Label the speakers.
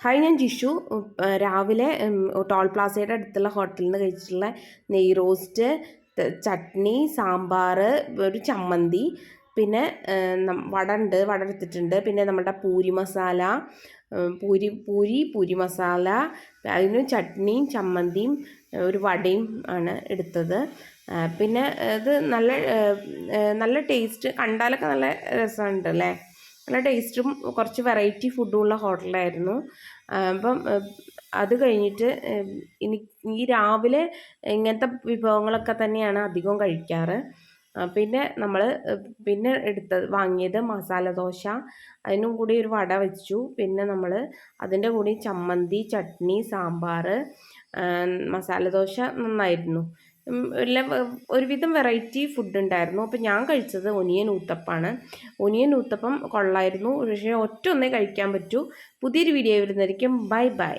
Speaker 1: Hi ഞാൻ ജിഷു. രാവിലെ toll പ്ലാസയുടെ അടുത്തുള്ള ഹോട്ടലിൽ നിന്ന് കഴിച്ചിട്ടുള്ള നെയ് റോസ്റ്റ് ചട്നി സാമ്പാർ ഒരു ചമ്മന്തി പിന്നെ വട ഉണ്ട് വട എടുത്തിട്ടുണ്ട് പിന്നെ നമ്മുടെ പൂരി മസാല പൂരി പൂരി പൂരി മസാല അതിന് ചട്നിയും ചമ്മന്തിയും ഒരു വടയും ആണ് എടുത്തത്. പിന്നെ ഇത് നല്ല നല്ല ടേസ്റ്റ് കണ്ടാലൊക്കെ നല്ല രസമുണ്ട് അല്ലേ നല്ല ടേസ്റ്റും കുറച്ച് വെറൈറ്റി ഫുഡുമുള്ള ഹോട്ടലായിരുന്നു. അപ്പം അത് കഴിഞ്ഞിട്ട് ഇനി ഈ രാവിലെ ഇങ്ങനത്തെ വിഭവങ്ങളൊക്കെ തന്നെയാണ് അധികവും കഴിക്കാറ്. പിന്നെ നമ്മൾ പിന്നെ എടുത്ത വാങ്ങിയത് മസാല ദോശ. അതിനും കൂടി ഒരു വട വെച്ചു. പിന്നെ നമ്മൾ അതിന്റെ കൂടി ചമ്മന്തി ചട്നി സാമ്പാർ മസാല ദോശ നന്നായിരുന്നു. എല്ലാം ഒരുവിധം വെറൈറ്റി ഫുഡ് ഉണ്ടായിരുന്നു. അപ്പോൾ ഞാൻ കഴിച്ചത് ഒനിയൻ ഊത്തപ്പാണ്. ഒനിയൻ ഊത്തപ്പം കൊള്ളായിരുന്നു. പക്ഷേ ഒറ്റ ഒന്നേ കഴിക്കാൻ പറ്റൂ. പുതിയൊരു വീഡിയോ വരുന്നതായിരിക്കും. Bye bye